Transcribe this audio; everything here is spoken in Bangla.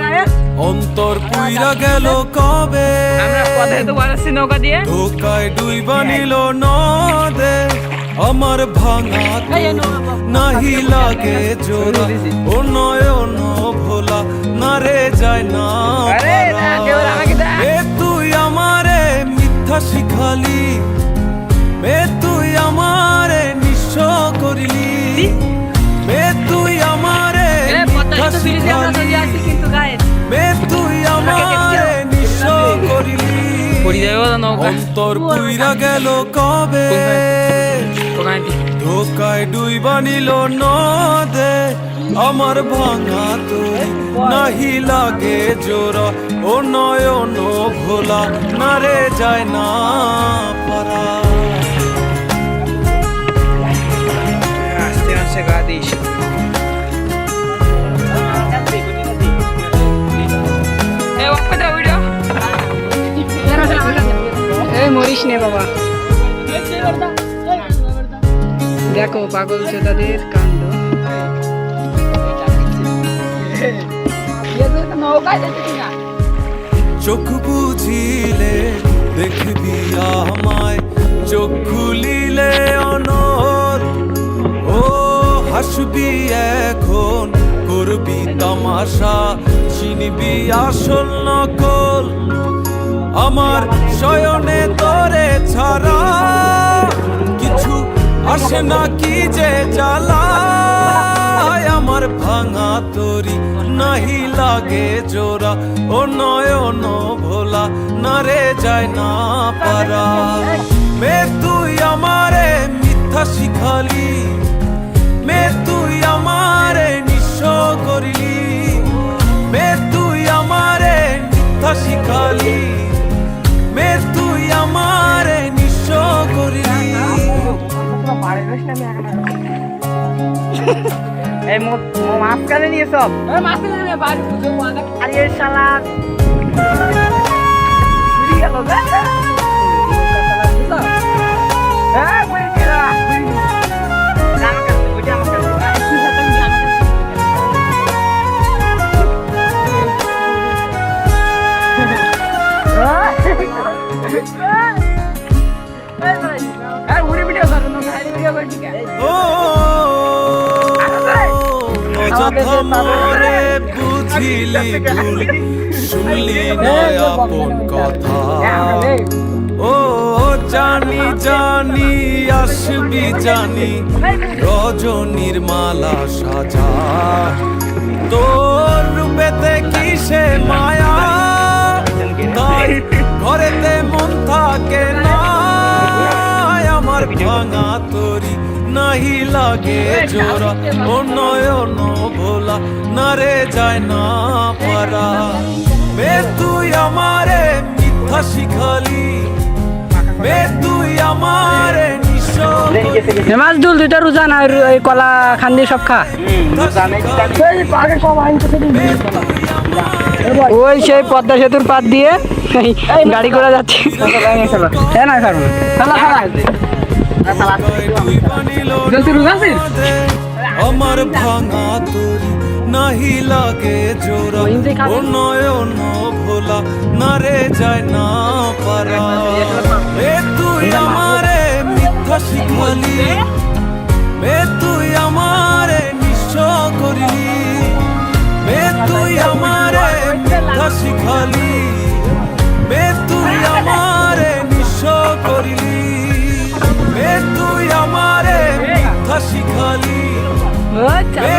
গাইস অন্তর পুইরা গেল কবে নৌকা দিয়ে ধোকায় ডুইবা নিল নদে আমার ভাঙা। নাহি লাগে জোড়া ও নয়ন ভোলা না রে যায় না, অন্তর পুইরা গেল কবে ওখানে দি। ধোকায় ডুইবা নিল নদে আমার ভাঙা তো নাহি লাগে জোড়া ও নয়ন ভোলা না রে যায় না পারা আস্তে আস্তে গা দিস দেখো পাগল ছেলেদের কাণ্ড। চোখ বুঝিলে দেখবি আমায় চোখ খুলিলে অনর ও হাসবি এখন তামাশা চিনবি আসল নকল। আমার শয়নে তোরে ছাড়া কিছু আসে না কি যে জ্বালায় আমার ভাঙা তরি নাহি লাগে জোড়া, ও নয়ন ভোলা, না রে যায় না পারা। মে তুই আমারে মিথ্যা শিখালি, মে তুই আমারে নিঃস্ব করিলি। শিখালি মে তুই আমার নিঃস্ব করিলি এই মো নিয়ে সব আরে শালা। ও অযথা মোরে বুঝিলি ভুল শুনলি আপন কথা ও জানি জানি আসবি জানি রজনীর মালা সাজা তোর রূপেতে কিসে মায়া নাহি লাগে জোড়া। ও নয়ন ভোলা না রে যায় না পারা। মে তুই আমারে মিথ্যা শিখালি। মে তুই আমারে নিঃস্ব করলি। মাছ দুল দুইটা রোজা না এই কলা খান্দি সব খা। ওই সেই পদ্মা সেতুর পাত দিয়ে গাড়ি করে যাচ্ছি। হ্যাঁ না খাব। আমার ভাঙা তরি নাহি লাগে জোড়া। ও নয়ন ভোলা না রে যায় না পারা। এ তুই আমারে মিথ্যা শিখালি। এ তুই আমারে নিঃস্ব করলি। এ তুই আমারে মিথ্যা শিখালি। এ